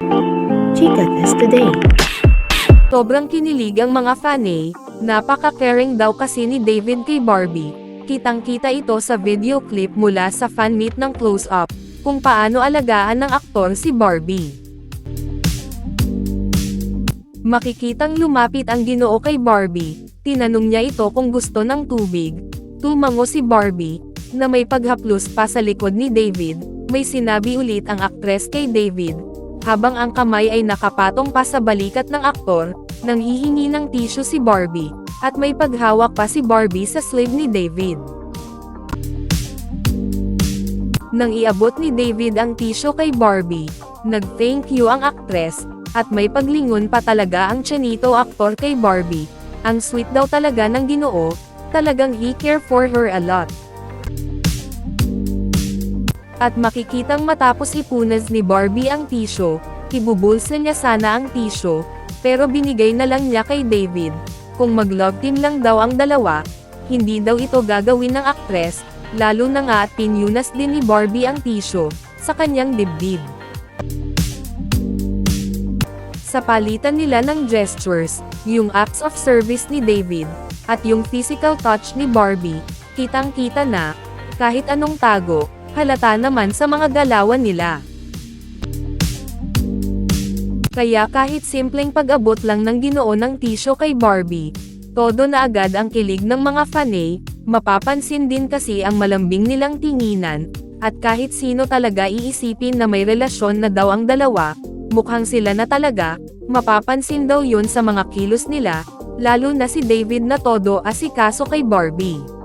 Chika Test Today. Sobrang kinilig ang mga fanay, napaka-caring daw kasi ni David kay Barbie. Kitang-kita ito sa video clip mula sa fan meet ng Close Up, kung paano alagaan ng aktor si Barbie. Makikitang lumapit ang ginoo kay Barbie, tinanong niya ito kung gusto ng tubig. Tumango si Barbie, na may paghaplos pa sa likod ni David, may sinabi ulit ang aktres kay David, habang ang kamay ay nakapatong pa sa balikat ng aktor, nang hihingi ng tissue si Barbie, at may paghawak pa si Barbie sa sleeve ni David. Nang iabot ni David ang tissue kay Barbie, nag-thank you ang aktres, at may paglingon pa talaga ang Chanito aktor kay Barbie. Ang sweet daw talaga ng ginoo, talagang he care for her a lot. At makikitang matapos ipunas ni Barbie ang tissue, ibubulsa niya sana ang tissue, pero binigay na lang niya kay David. Kung mag-love team lang daw ang dalawa, hindi daw ito gagawin ng aktres, lalo na nga at pinyunas din ni Barbie ang tissue, sa kanyang dibdib. Sa palitan nila ng gestures, yung acts of service ni David, at yung physical touch ni Barbie, kitang-kita na, kahit anong tago, halata naman sa mga galawan nila. Kaya kahit simpleng pag-abot lang ng ginoo ng tisyo kay Barbie, todo na agad ang kilig ng mga fanay, mapapansin din kasi ang malambing nilang tinginan, at kahit sino talaga iisipin na may relasyon na daw ang dalawa, mukhang sila na talaga, mapapansin daw yun sa mga kilos nila, lalo na si David na todo asikaso kay Barbie.